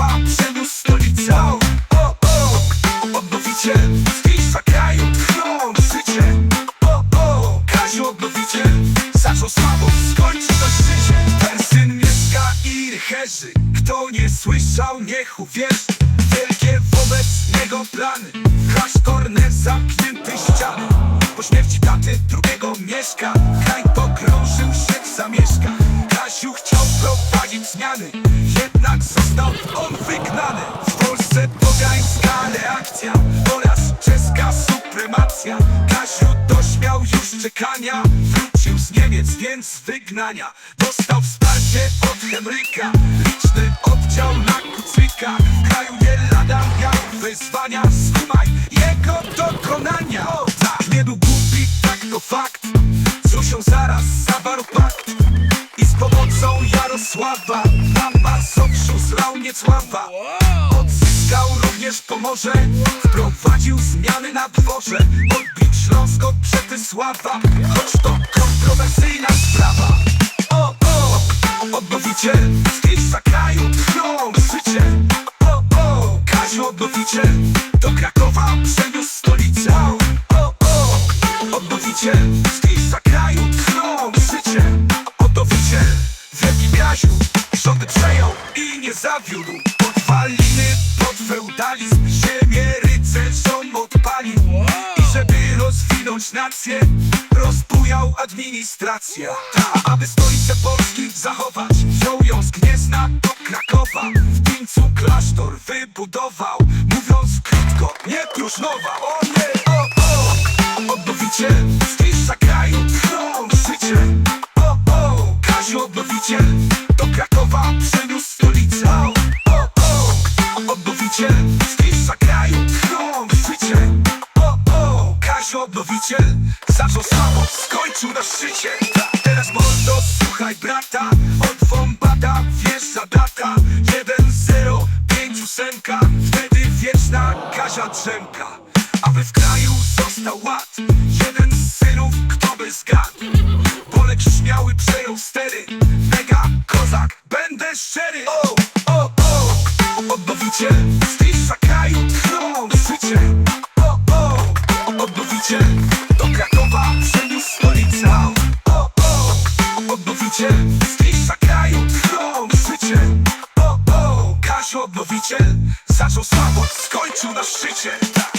Warszawa, Przemysł, stolica o, o, Odnowicie z kraju trwą życie. O, o, Kaziu odnowicie. Zaczął słabo, skończy to życie. Persyn, Mieszka i Rycherzy. Kto nie słyszał, niech uwierzy. Wielkie wobec niego plany. Crash corner, zamknięty ściany Po śmierci taty drugiego Mieszka. Kraj pogrążył się w zamieszkach. Kasiu chciał prowadzić zmiany został on wygnany. W Polsce pogańska reakcja Oraz czeska supremacja. Kasiu dośmiał już czekania Wrócił z Niemiec, więc z wygnania. Dostał wsparcie od Henryka. Liczny oddział na kucyka. Kraju nie lada miał wyzwania. Skumaj jego dokonania. O, tak, nie był głupi, tak to fakt. Się zaraz zawarł pakt. I z pomocą Jarosława zlał Niecława Odzyskał również Pomorze. Wprowadził zmiany na dworze. Odbił Śląsk od Przetysława Choć to kontrowersyjna sprawa. O, o, odnowiciel Z miejsca kraju tchną życie O, o, Kaziu odnowiciel Do Krakowa przeniósł stolicę. O, o, odnowiciel Z miejsca kraju tchną życie Odnowiciel Wielki Kaziu Rządy przejął i nie zawiódł. Podwaliny pod feudalizm Ziemię rycerzom odpalił. I żeby rozwinąć nację Rozbujał administracja Ta, aby stolicę Polski zachować Wziął ją z Gniezna do Krakowa. W Pińcu klasztor wybudował Mówiąc krótko, nie próżnował Do Krakowa przeniósł stolicę O, o, odnowiciel z miejsca kraju tchną życie O, o, Kaziu odnowiciel Zaczął słabo, skończył na szczycie. Teraz mordo, słuchaj brata. Od Wombata wjeżdża data 1-0, 5 ósemka. Wtedy wieczna Kazia Drzemka. Aby w kraju został ład. Jeden z synów, kto by zgadł. Bolek śmiały przejął stery odnowiciel Z miejsca kraju tchną życie O, o, Kasiu odnowiciel Zaczął słabo, skończył na szczycie Tak.